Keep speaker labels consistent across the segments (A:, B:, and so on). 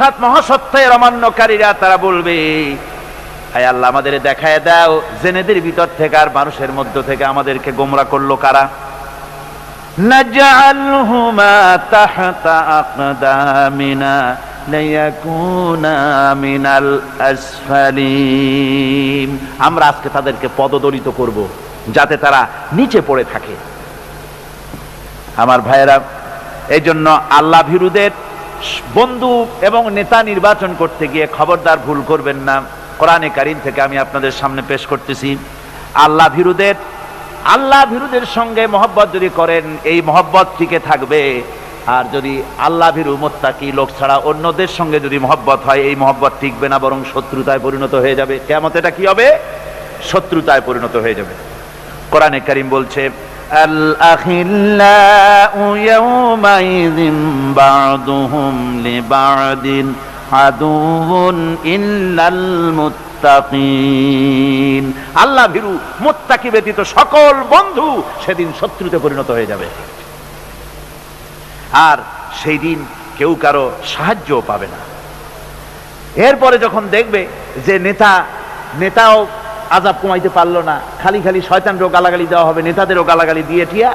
A: অর্থাৎ মহাসত্যের অমান্যকারীরা তারা বলবে হায় আল্লাহ আমাদের দেখায় দাও জেনেদের ভিতর থেকে আর মানুষের মধ্য থেকে আমাদেরকে গোমরা করলো কারা نجعلهما تحت أقدامنا ليكونا من الأسفلين আমরা আজকে তাদেরকে পদদলিত করব যাতে তারা নিচে পড়ে থাকে আমার ভাইয়েরা এই জন্য আল্লাহ ভীরুদের বন্ধু এবং নেতা নির্বাচন করতে গিয়ে খবরদার ভুল করবেন না। কোরআনে কারিম থেকে আমি আপনাদের সামনে পেশ করতেছি। আল্লাহ ভীরুদের আল্লাহ ভীরুদের সঙ্গে মহব্বত যদি করেন, এই মহব্বত টিকে থাকবে। আর যদি আল্লাহ ভীরু মোত্তাকি লোক ছাড়া অন্যদের সঙ্গে যদি মহব্বত হয়, এই মহব্বত টিকবে না, বরং শত্রুতায় পরিণত হয়ে যাবে। কেমন এটা কি হবে? শত্রুতায় পরিণত হয়ে যাবে। কোরআনে কারিম বলছে الأخلاء يومئذ بعضهم لبعض عدو إلا المتقين আল্লাহ ভীরু মুত্তাকি ব্যতীত সকল বন্ধু সেদিন শত্রুতে পরিণত হয়ে যাবে আর সেই দিন কেউ কারো সাহায্যও পাবে না এরপরে যখন দেখবে যে নেতা নেতাও আজাব কমাইতে পারলো না খালি খালি শয়তানকেও গালাগালি দেওয়া হবে নেতাদেরও গালাগালি দিয়ে টিয়া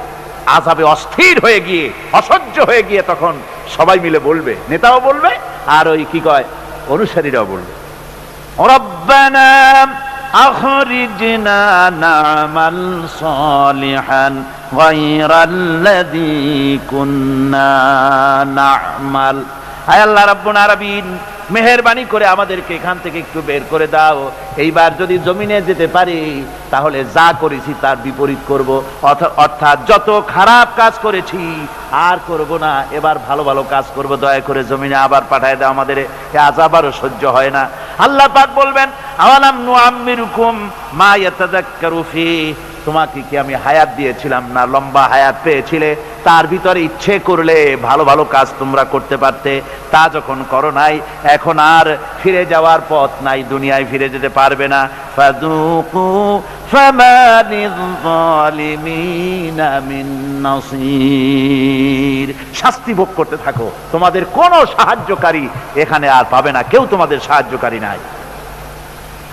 A: আজাবে অস্থির হয়ে গিয়ে অসহ্য হয়ে গিয়ে তখন সবাই মিলে বলবে নেতাও বলবে আর ওই কি কয় অনুসারীরাও বলবে ربنا أخرجنا نعمل صالحا غير الذي كنا نعمل হায় আল্লাহ রাব্বুল আলামিন মেহেরবানি করে আমাদেরকে এখান থেকে একটু বের করে দাও। এইবার যদি জমিনে যেতে পারি, তাহলে যা করেছি তার বিপরীত করব। অর্থ- অর্থাৎ যত খারাপ কাজ করেছি, আর করব না। এবার ভালো ভালো কাজ করব, দয়া করে জমিনে আবার পাঠায় দাও আমাদের। এ আজাব আরও সহ্য হয় না। আল্লাহ পাক বলবেন, আওয়ালাম নু নুআম্মিরুকুম মা ইয়াতাযাক্কারু ফি তোমাকে কি আমি হায়াত দিয়েছিলাম না লম্বা হায়াত পেয়েছিলে? তার ভিতরে ইচ্ছে করলে ভালো ভালো কাজ তোমরা করতে পারতে। তা যখন করো নাই, এখন আর ফিরে যাওয়ার পথ নাই, দুনিয়ায় ফিরে যেতে পারবে না। শাস্তি ভোগ করতে থাকো। তোমাদের কোনো সাহায্যকারী এখানে আর পাবে না। কেউ তোমাদের সাহায্যকারী নাই।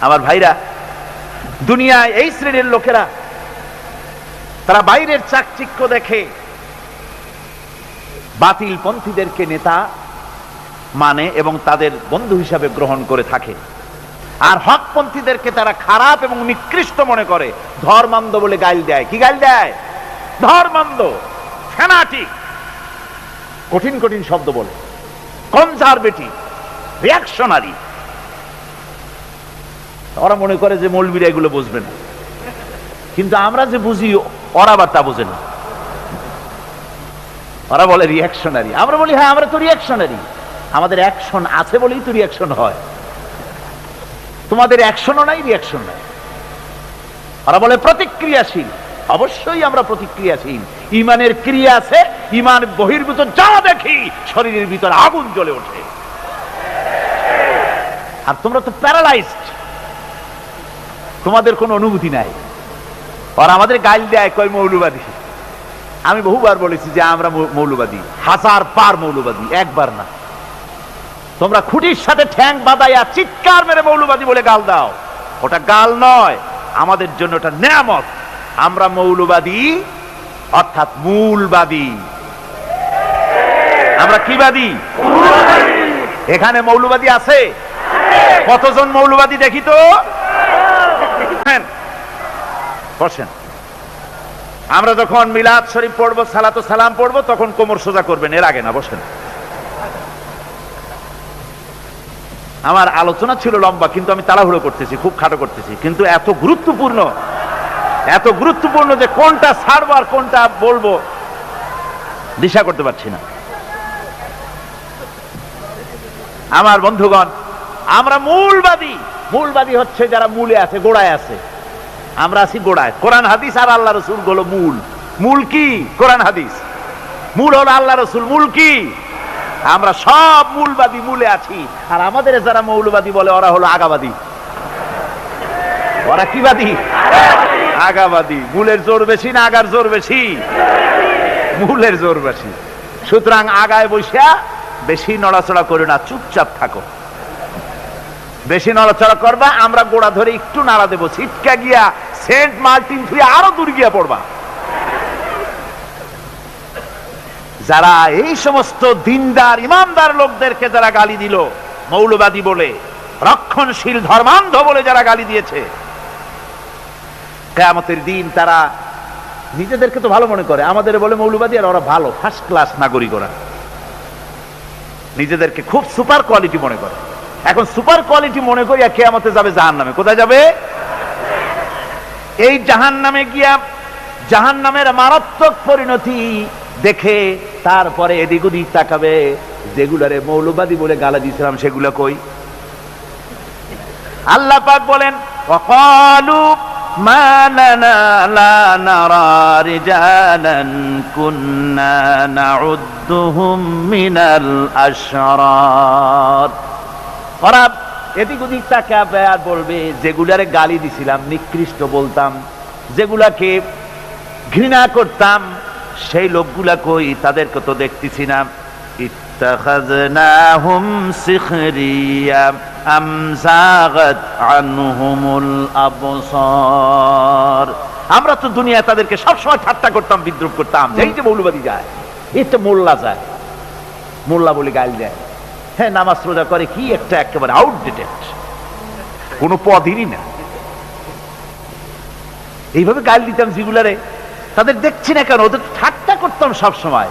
A: আমার ভাইরা, দুনিয়ায় এই শ্রেণির লোকেরা, তারা বাইরের চাকচিক্য দেখে বাতিল পন্থীদেরকে নেতা মানে এবং তাদের বন্ধু হিসাবে গ্রহণ করে থাকে। আর হকপন্থীদেরকে তারা খারাপ এবং নিকৃষ্ট মনে করে। ধর্মান্ধ বলে গাইল দেয়। কি গাইল দেয়? ধর্মান্ধ। ফ্যানাটিক কঠিন কঠিন শব্দ বলে। কনজারভেটিভ। রিয়াকশনারি। ওরা মনে করে যে মৌলবীরা এগুলো বুঝবে না। কিন্তু আমরা যে বুঝি, ওরা আবার তা বোঝে না। ওরা বলে রিয়াকশনারি আমরা বলি হ্যাঁ আমরা তো রিয়াকশনারি আমাদের অ্যাকশন আছে বলেই তো রিয়াকশন হয়। তোমাদের অ্যাকশনও নাই রিয়াকশন নাই। ওরা বলে প্রতিক্রিয়াশীল। অবশ্যই আমরা প্রতিক্রিয়াশীল। ইমানের ক্রিয়া আছে, ইমান বহির্ভূত, যা দেখি, শরীরের ভিতর আগুন জ্বলে ওঠে। আর তোমরা তো প্যারালাইজড তোমাদের কোনো অনুভূতি নাই। আর আমাদের গাইল দেয়, কয় মৌলবাদী। আমি বহুবার বলেছি যে আমরা মৌলবাদী। হাজার পার মৌলবাদী, একবার না। তোমরা খুঁটির সাথে ঠ্যাং বাদাইয়া চিৎকার মেরে মৌলবাদী বলে গাল দাও। ওটা গাল নয়, আমাদের জন্য ওটা নেয়ামত। আমরা মৌলবাদী, অর্থাৎ মূলবাদী। আমরা কি বাদী? এখানে মৌলবাদী আছে। কতজন মৌলবাদী দেখি তো? বসেন। আমরা যখন মিলাদ শরীফ পড়ব, সালাতো সালাম পড়ব, তখন কোমর সোজা করবেন, এর আগে না, বসেন। আমার আলোচনা ছিল লম্বা, কিন্তু আমি তাড়াহুড়ো করতেছি, খুব খাটো করতেছি, কিন্তু এত গুরুত্বপূর্ণ এত গুরুত্বপূর্ণ যে কোনটা ছাড়বো আর কোনটা বলব, দিশা করতে পারছি না। আমার বন্ধুগণ, আমরা মূলবাদী মূলবাদী হচ্ছে যারা মূলে আছে, গোড়ায় আছে। আমরা আছি গোড়ায়। কোরআন, হাদিস আর আল্লাহ রসুল হলো মূল। মূল কি? কোরআন, হাদিস। মূল হলো আল্লাহ রসুল। মূল কি? আমরা সব মূলবাদী মূলে আছি। আর আমাদের যারা মৌলবাদী বলে, ওরা হলো আগাবাদী। ওরা কি বাদী? আগাবাদী। মূলের জোর বেশি না আগার জোর বেশি? মূলের জোর বেশি। সুতরাং আগায় বসিয়া বেশি নড়াচড়া করো না, চুপচাপ থাকো। বেশি নড়াচড়া করবা, আমরা গোড়া ধরে একটু নাড়া দেবো। ছিটকা গিয়া সেন্ট মার্টিন থুয়ে আরও দূর গিয়া পড়বা। যারা এই সমস্ত দিনদার, ইমানদার লোকদেরকে যারা গালি দিল, মৌলবাদী বলে, রক্ষণশীল, ধর্মান্ধ বলে যারা গালি দিয়েছে, কেয়ামতের দিন তারা নিজেদেরকে তো ভালো মনে করে, আমাদের বলে মৌলবাদী আর ওরা ভালো ফার্স্ট ক্লাস নাগরিক ওরা। নিজেদেরকে খুব সুপার কোয়ালিটি মনে করে। এখন সুপার কোয়ালিটি মনে করিয়া কেয়ামতে যাবে জাহান নামে কোথায় যাবে? এই জাহান নামে গিয়া জাহান নামের মারাত্মক পরিণতি দেখে তারপরে এদিক ওদিক তাকাবে, যেগুলারে মৌলবাদী বলে গালা দিয়েছিলাম সেগুলো কই? আল্লাহ পাক বলেন অকালু ওরা এদিক ওদিক তাকাবে আর বলবে, যেগুলারে গালি দিছিলাম, নিকৃষ্ট বলতাম, যেগুলাকে ঘৃণা করতাম, সেই লোকগুলা কই, তাদেরকে তো দেখতেছি না। আমরা তো দুনিয়া তাদেরকে সবসময় ঠাট্টা করতাম, বিদ্রুপ করতাম এই যে মৌলবাদী যায়, এই তো মোল্লা যায়, মোল্লা বলে গাল যায় হ্যাঁ নামাজ রোজা করে কি একটা একেবারে আউটডেটেড কোনো পদেরই না। এইভাবে গাল দিতাম যেগুলারে, তাদের দেখছি না কেন, ওদের ঠাট্টা করতাম সব সময়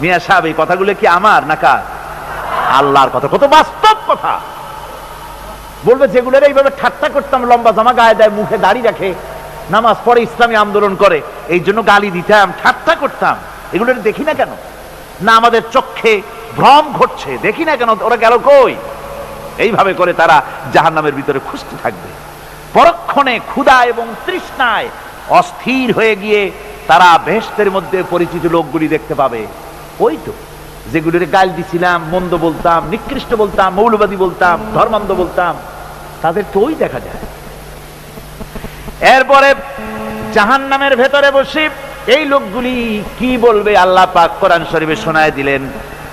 A: মিয়া সাহেব, এই কথাগুলো কি আমার না কার? আল্লাহর কথা, কত বাস্তব কথা। বলবে যেগুলোর এইভাবে ঠাট্টা করতাম, লম্বা জামা গায়ে দেয়, মুখে দাড়ি রাখে, নামাজ পড়ে ইসলামী আন্দোলন করে, এই জন্য গালি দিতাম, ঠাট্টা করতাম। এগুলো দেখি না কেন? না আমাদের চোখে ভ্রম ঘটছে। দেখি না কেন ওরা গেল কই? এইভাবে করে তারা জাহান নামের ভিতরে খুঁজতে থাকবে। পরক্ষণে ক্ষুধা এবং তৃষ্ণায় অস্থির হয়ে গিয়ে তারা বেহেস্তের মধ্যে পরিচিত লোকগুলি দেখতে পাবে। ওই তো, যেগুলির গাল দিছিলাম, মন্দ বলতাম, নিকৃষ্ট বলতাম, মৌলবাদী বলতাম, ধর্মান্ধ বলতাম, তাদের তো ওই দেখা যায়। এরপরে জাহান নামের ভেতরে বসে এই লোকগুলি কি বলবে আল্লাহ পাক কোরআন শরীফে শোনায় দিলেন।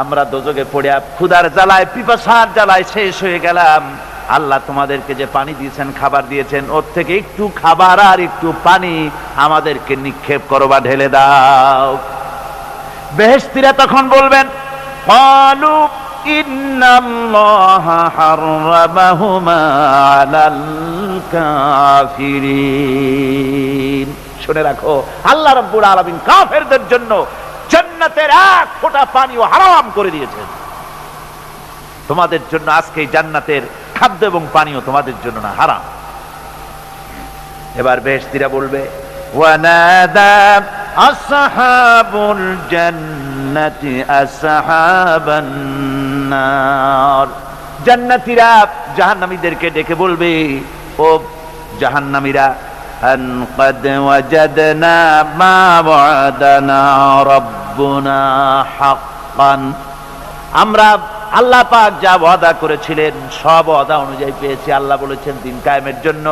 A: আমরা দোজকে পড়িয়া ক্ষুদার জ্বালায়, পিপাসার জ্বালায় শেষ হয়ে গেলাম। আল্লাহ তোমাদেরকে যে পানি দিয়েছেন, খাবার দিয়েছেন, ওর থেকে একটু খাবার আর একটু পানি আমাদেরকে নিক্ষেপ করো বা ঢেলে দাও। বেহেস্তিরা তখন বলবেন শুনে রাখো, আল্লাহ রব্বুর আলমিন কাফেরদের জন্য জান্নাতের এক ফোঁটা পানিও হারাম করে দিয়েছেন তোমাদের জন্য আজকে এই জান্নাতের খাদ্য এবং পানীয় তোমাদের জন্য না হারাম এবার বেহেশতিরা বলবে ওয়ানাদা আসহাবুল জান্নাতি আসহাবান নার জান্নাতীরা জাহান্নামীদেরকে ডেকে বলবে ও জাহান্নামীরা أن قد وجدنا ما وعدنا রব্বুনা হাক্কান। আমরা আল্লাহ পাক যা ওয়াদা করেছিলেন, সব ওয়াদা অনুযায়ী পেয়েছি। আল্লাহ বলেছেন, দিন কায়েমের জন্য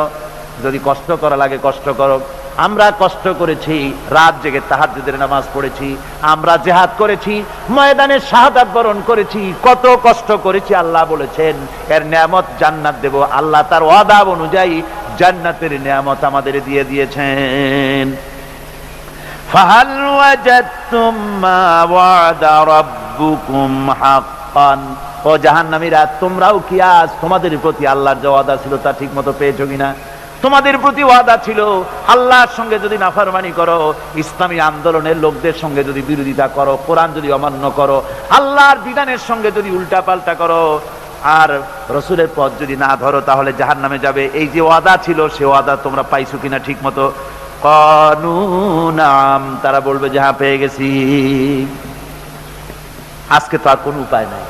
A: যদি কষ্ট করা লাগে কষ্ট করো। আমরা কষ্ট করেছি, রাত জেগে তাহাজুদের নামাজ পড়েছি, আমরা জেহাদ করেছি, ময়দানে শাহাদাত বরণ করেছি, কত কষ্ট করেছি, আল্লাহ বলেছেন, এর নিয়ামত জান্নাত দেব। আল্লাহ তার ওয়াদা অনুযায়ী জান্নাতের নিয়ামত আমাদের দিয়ে দিয়েছেন। ফাহাল ওয়াজাদতুম মা ওয়াদা রাব্বুকুম হাক্কান ও জাহান্নামীরা, তোমরাও কি আজ তোমাদের প্রতি আল্লাহর যে ওয়াদা ছিল তা ঠিক মতো পেয়েছ কিনা? তোমাদের প্রতি ওয়াদা ছিল, আল্লাহর সঙ্গে যদি নাফরমানি করো, ইসলামী আন্দোলনের লোকদের সঙ্গে যদি বিরোধিতা করো, কোরআন যদি অমান্য করো, আল্লাহর বিধানের সঙ্গে যদি উল্টা পাল্টা করো, আর রসুলের পথ যদি না ধরো, তাহলে জাহান নামে যাবে। এই যে ওয়াদা ছিল, সে ওয়াদা তোমরা পাইছো কিনা ঠিক মতো নাম তারা বলবে যে হ্যাঁ পেয়ে গেছি। আজকে তো আর কোন উপায় নাই।